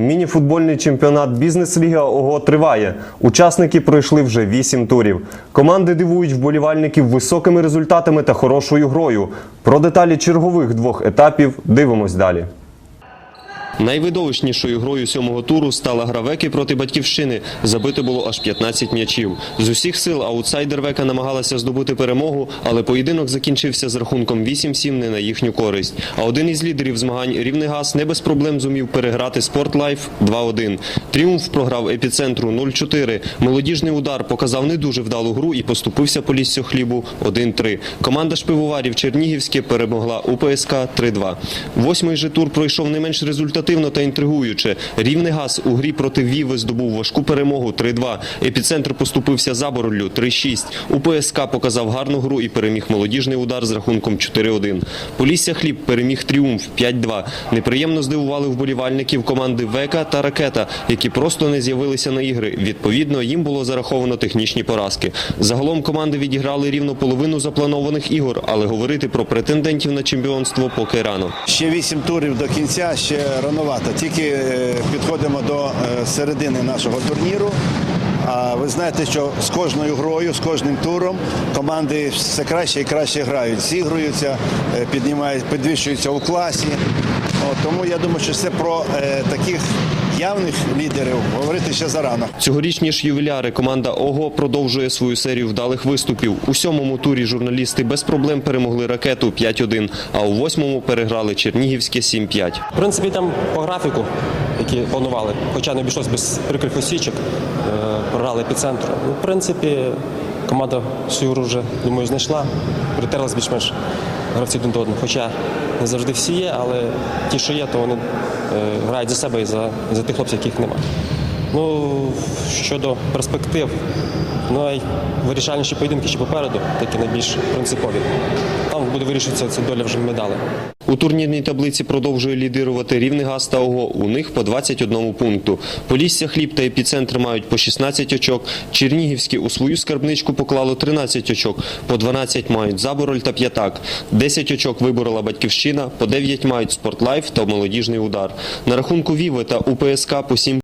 Мініфутбольний чемпіонат бізнес-ліга ОГО триває. Учасники пройшли вже вісім турів. Команди дивують вболівальників високими результатами та хорошою грою. Про деталі чергових двох етапів дивимось далі. Найвидовищнішою грою сьомого туру стала гра Веки проти батьківщини. Забито було аж 15 м'ячів. З усіх сил аутсайдер Века намагалася здобути перемогу, але поєдинок закінчився з рахунком 8-7 не на їхню користь. А один із лідерів змагань Рівний Газ не без проблем зумів переграти Спортлайф 2-1. Тріумф програв епіцентру 0-4. Молодіжний удар показав не дуже вдалу гру і поступився по лісцю хлібу 1-3. Команда шпивоварів Чернігівське перемогла УПСК 3-2. Восьмий же тур пройшов не менш результативно та інтригуюче. Рівний газ у грі проти Віви здобув важку перемогу 3-2. Епіцентр поступився Забороллю 3-6. УПСК показав гарну гру і переміг молодіжний удар з рахунком 4-1. Полісся хліб переміг Тріумф 5-2. Неприємно здивували вболівальників команди Века та Ракета, які просто не з'явилися на ігри. Відповідно, їм було зараховано технічні поразки. Загалом команди відіграли рівно половину запланованих ігор, але говорити про претендентів на чемпіонство поки рано. Ще вісім турів до кінця, ще рановато. Тільки е, підходимо до е, середини нашого турніру. А ви знаєте, що з кожною грою, з кожним туром команди все краще і краще грають, зігруються, е, піднімають, підвищуються у класі. От, тому я думаю, що це про е, таких явних лідерів говорити ще зарано. Цьогорічні ж ювіляри команда ОГО продовжує свою серію вдалих виступів. У сьомому турі журналісти без проблем перемогли ракету 5-1, а у восьмому переграли Чернігівське 7-5. В принципі, там по графіку, які планували, хоча не обійшлось без прикрих осічок, е, програли епіцентру. Ну, в принципі, команда свою гру вже, думаю, знайшла, притерлась більш-менш гравці один до одного. Хоча не завжди всі є, але ті, що є, то вони е, грають за себе і за, за тих хлопців, яких немає. Ну, щодо перспектив, найвирішальніші поєдинки ще попереду, такі найбільш принципові. Там буде вирішуватися ця доля вже медалей. У турнірній таблиці продовжує лідирувати Рівний Газ та ОГО. У них по 21 пункту. Полісся Хліб та епіцентр мають по 16 очок. Чернігівські у свою скарбничку поклало 13 очок. По 12 мають Забороль та П'ятак. 10 очок виборола Батьківщина, по 9 мають Спортлайф та молодіжний удар. На рахунку Віви та УПСК по 7